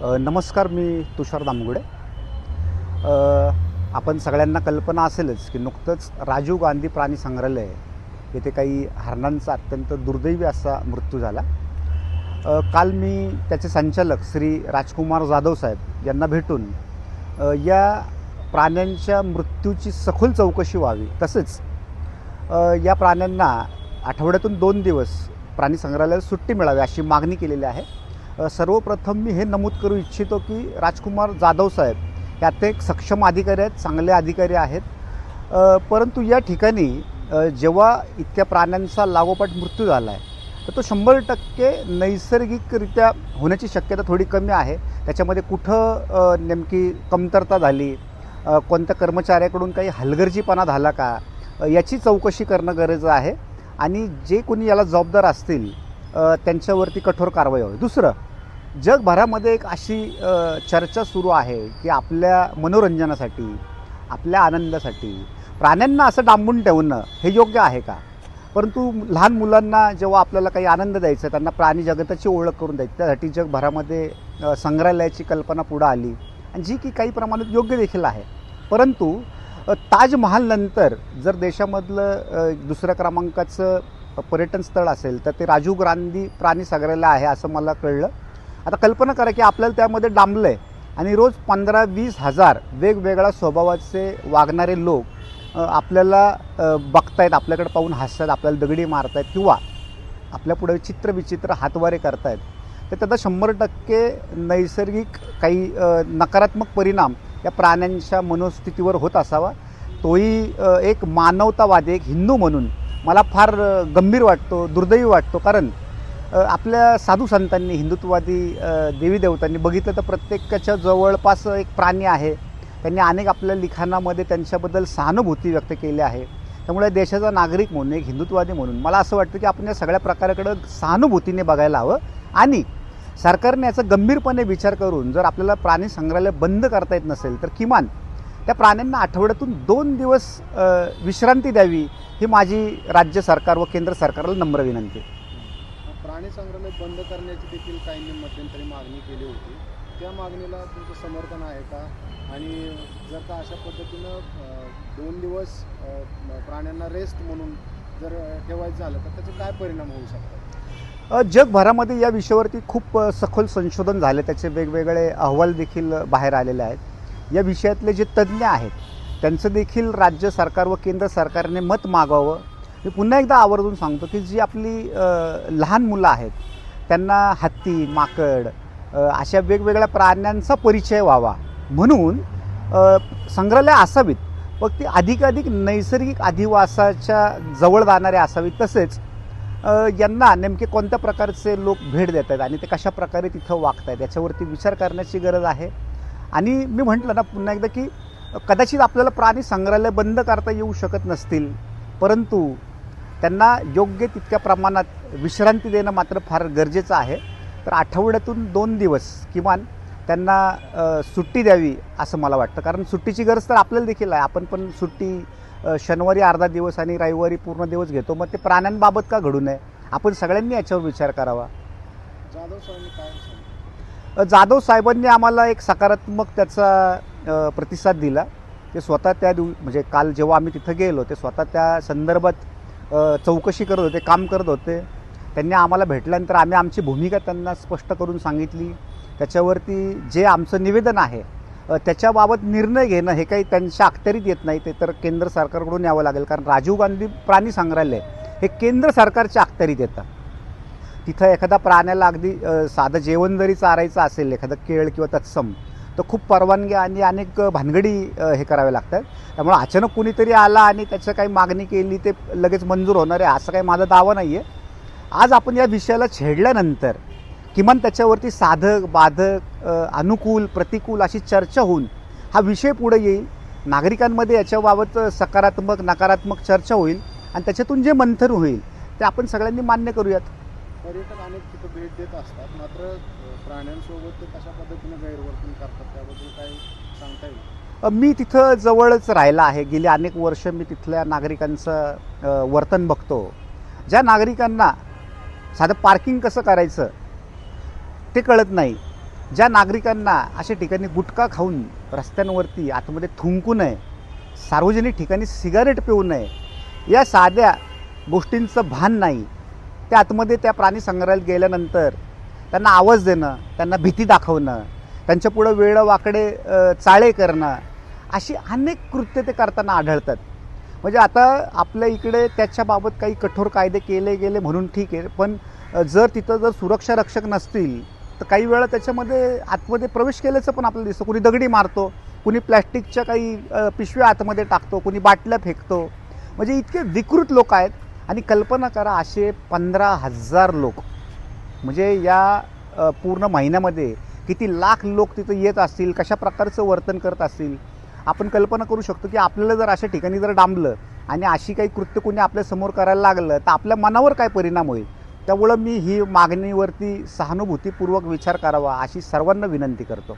नमस्कार मी तुषार दामगुडे. आपण सगळ्यांना कल्पना असेलच की नुकतंच राजीव गांधी प्राणी संग्रहालय येथे काही हरणांचा अत्यंत दुर्दैवी असा मृत्यू झाला. काल मी त्याचे संचालक श्री राजकुमार जाधव साहेब यांना भेटून या प्राण्यांच्या मृत्यूची सखोल चौकशी व्हावी. तसेच या प्राण्यांना आठवड्यातून दोन दिवस प्राणी संग्रहालयात सुट्टी मिळावी अशी मागणी केलेली आहे. सर्वप्रथम मी हे नमूद करू इच्छितो की राजकुमार जाधव साहेब यात एक सक्षम अधिकारी आहेत चांगले अधिकारी आहेत. परंतु या ठिकाणी जेव्हा इतक्या प्राण्यांचा लागोपाठ मृत्यू झाला आहे तर तो शंभर टक्के नैसर्गिकरित्या होण्याची शक्यता थोडी कमी आहे. त्याच्यामध्ये कुठं नेमकी कमतरता झाली कोणत्या कर्मचाऱ्याकडून काही हलगर्जीपणा झाला का याची चौकशी करणं गरजेचं आहे. आणि जे कोणी याला जबाबदार असतील त्यांच्यावरती कठोर कारवाई व्हावी. दुसरं जगभरामध्ये एक अशी चर्चा सुरू आहे की आपल्या मनोरंजनासाठी आपल्या आनंदासाठी प्राण्यांना असं डांबून ठेवणं हे योग्य आहे का? परंतु लहान मुलांना जेव्हा आपल्याला काही आनंद द्यायचा त्यांना प्राणी जगताची ओळख करून द्यायची त्यासाठी जगभरामध्ये संग्रहालयाची कल्पना पुढं आली. आणि जी की काही प्रमाणात योग्य देखील आहे. परंतु ताजमहालनंतर जर देशामधलं दुसऱ्या क्रमांकाचं पर्यटन स्थळ असेल तर ते राजीव गांधी प्राणी संग्रहालय आहे असं मला कळलं. आता कल्पना करा की आपल्याला त्यामध्ये डांबलं आहे आणि रोज पंधरा वीस हजार वेगवेगळ्या स्वभावाचे वागणारे लोक आपल्याला बघतायत आपल्याकडे पाहून हसतात आपल्याला दगडी मारतायत किंवा आपल्यापुढे चित्रविचित्र हातवारे करतायत. तर त्याचा शंभर टक्के नैसर्गिक काही नकारात्मक परिणाम या प्राण्यांच्या मनोस्थितीवर होत असावा. तोही एक मानवतावादी एक हिंदू म्हणून मला फार गंभीर वाटतो दुर्दैवी वाटतो. कारण आपल्या साधू संतांनी हिंदुत्ववादी देवीदेवतांनी देवी देवतांनी बघितलं तर प्रत्येकाच्या जवळपास एक प्राणी आहे. त्यांनी अनेक आपल्या लिखाणामध्ये त्यांच्याबद्दल सहानुभूती व्यक्त केली आहे. त्यामुळे देशाचा नागरिक म्हणून एक हिंदुत्ववादी म्हणून मला असं वाटतं की आपण या सगळ्या प्रकाराकडं सहानुभूतीने बघायला हवं. आणि सरकारने याचा गंभीरपणे विचार करून जर आपल्याला प्राणी संग्रहालय बंद करता येत नसेल तर किमान त्या प्राण्यांना आठवड्यातून दोन दिवस विश्रांती द्यावी ही माझी राज्य सरकार व केंद्र सरकारला नम्र विनंती. प्राणी संग्रहालय बंद करण्याची देखील काहींनी मध्यंतरी मागणी केली होती. त्या मागणीला तुमचं समर्थन आहे का? आणि जर का अशा पद्धतीनं दोन दिवस प्राण्यांना रेस्ट म्हणून जर ठेवायचं झालं तर त्याचे काय परिणाम होऊ शकतात? जगभरामध्ये या विषयावरती खूप सखोल संशोधन झाले. त्याचे वेगवेगळे अहवाल देखील बाहेर आलेले आहेत. या विषयातले जे तज्ज्ञ आहेत त्यांचं देखील राज्य सरकार व केंद्र सरकारने मत मागावं. मी पुन्हा एकदा आवर्जून सांगतो की जी आपली लहान मुलं आहेत त्यांना हत्ती माकड अशा वेगवेगळ्या प्राण्यांचा परिचय व्हावा. म्हणून संग्रहालय असावीत मग ती अधिकाधिक नैसर्गिक अधिवासाच्या जवळ जाणारे असावीत. तसेच यांना नेमके कोणत्या प्रकारचे लोक भेट देत आहेत आणि ते कशा प्रकारे तिथं वागत आहेत याच्यावरती विचार करण्याची गरज आहे. आणि मी म्हटलं ना पुन्हा एकदा की कदाचित आपल्याला प्राणी संग्रहालय बंद करता येऊ शकत नसतील परंतु त्यांना योग्य तितक्या प्रमाणात विश्रांती देणं मात्र फार गरजेचं आहे. तर आठवड्यातून दोन दिवस किमान त्यांना सुट्टी द्यावी असं मला वाटतं. कारण सुट्टीची गरज तर आपल्याला देखील आहे. आपण पण सुट्टी शनिवारी अर्धा दिवस आणि रविवारी पूर्ण दिवस घेतो. मग ते प्राण्यांबाबत का घडू नये? आपण सगळ्यांनी याच्यावर विचार करावा. जाधव साहेबांनी काय सांगितलं अ, जाधव साहेबांनी आम्हाला एक सकारात्मक त्याचा प्रतिसाद दिला. ते स्वतः त्या दिव म्हणजे काल जेव्हा आम्ही तिथं गेलो ते स्वतः त्या संदर्भात चौकशी करत होते काम करत होते. त्यांनी आम्हाला भेटल्यानंतर आम्ही आमची भूमिका त्यांना स्पष्ट करून सांगितली. त्याच्यावरती जे आमचं निवेदन आहे त्याच्याबाबत निर्णय घेणं हे काही त्यांच्या अखत्यारीत येत नाही. ते तर केंद्र सरकारकडून यावं लागेल. कारण राजीव गांधी प्राणी संग्रहालय हे केंद्र सरकारच्या अखत्यारीत येतं. तिथं एखादा प्राण्याला अगदी साधं जेवण जरी चारायचं असेल एखादं केळ किंवा तत्सम तर खूप परवानगी आणि अनेक भानगडी हे करावे लागतात. त्यामुळे अचानक कुणीतरी आला आणि त्याचं काही मागणी केली ते लगेच मंजूर होणार आहे असं काही माझा दावा नाही आहे आज आपण या विषयाला छेडल्यानंतर किमान त्याच्यावरती साधक बाधक अनुकूल प्रतिकूल अशी चर्चा होऊन हा विषय पुढे येईल. नागरिकांमध्ये याच्याबाबत सकारात्मक नकारात्मक चर्चा होईल आणि त्याच्यातून जे मंथन होईल ते आपण सगळ्यांनी मान्य करूयात. पर्यटक अनेक तिथं भेट देत असतात. मात्र प्राण्यांसोबत ते कशा पद्धतीने गैरवर्तन करतात त्याबद्दल काही सांगता येईल? मी तिथं जवळच राहिला आहे. गेली अनेक वर्ष मी तिथल्या नागरिकांचं वर्तन बघतो. ज्या नागरिकांना साधं पार्किंग कसं करायचं ते कळत नाही. ज्या नागरिकांना अशा ठिकाणी गुटखा खाऊन रस्त्यांवरती आतमध्ये थुंकू नये सार्वजनिक ठिकाणी सिगारेट पिऊ नये या साध्या गोष्टींचं भान नाही. त्या आतमध्ये त्या प्राणी संग्रहालयात गेल्यानंतर त्यांना आवाज देणं त्यांना भीती दाखवणं त्यांच्यापुढं वेळ वाकडे चाळे करणं अशी अनेक कृत्य ते करताना आढळतात. म्हणजे आता आपल्या इकडे त्याच्याबाबत काही कठोर कायदे केले गेले म्हणून ठीक आहे पण जर तिथं जर सुरक्षा रक्षक नसतील तर काही वेळा त्याच्यामध्ये आतमध्ये प्रवेश केल्याचं पण आपल्याला दिसतं. कुणी दगडी मारतो कुणी प्लॅस्टिकच्या काही पिशव्या आतमध्ये टाकतो कुणी बाटल्या फेकतो. म्हणजे इतके विकृत लोक आहेत आणि कल्पना करा असे पंधरा हजार लोक म्हणजे या पूर्ण महिन्यामध्ये किती लाख लोक तिथं येत असतील कशा प्रकारचं वर्तन करत असतील? आपण कल्पना करू शकतो की आपल्याला जर अशा ठिकाणी जर डांबलं आणि अशी काही कृत्य कोणी आपल्यासमोर करायला लागलं तर आपल्या मनावर काय परिणाम होईल? त्यामुळं मी ही मागणीवरती सहानुभूतीपूर्वक विचार करावा अशी सर्वांना विनंती करतो.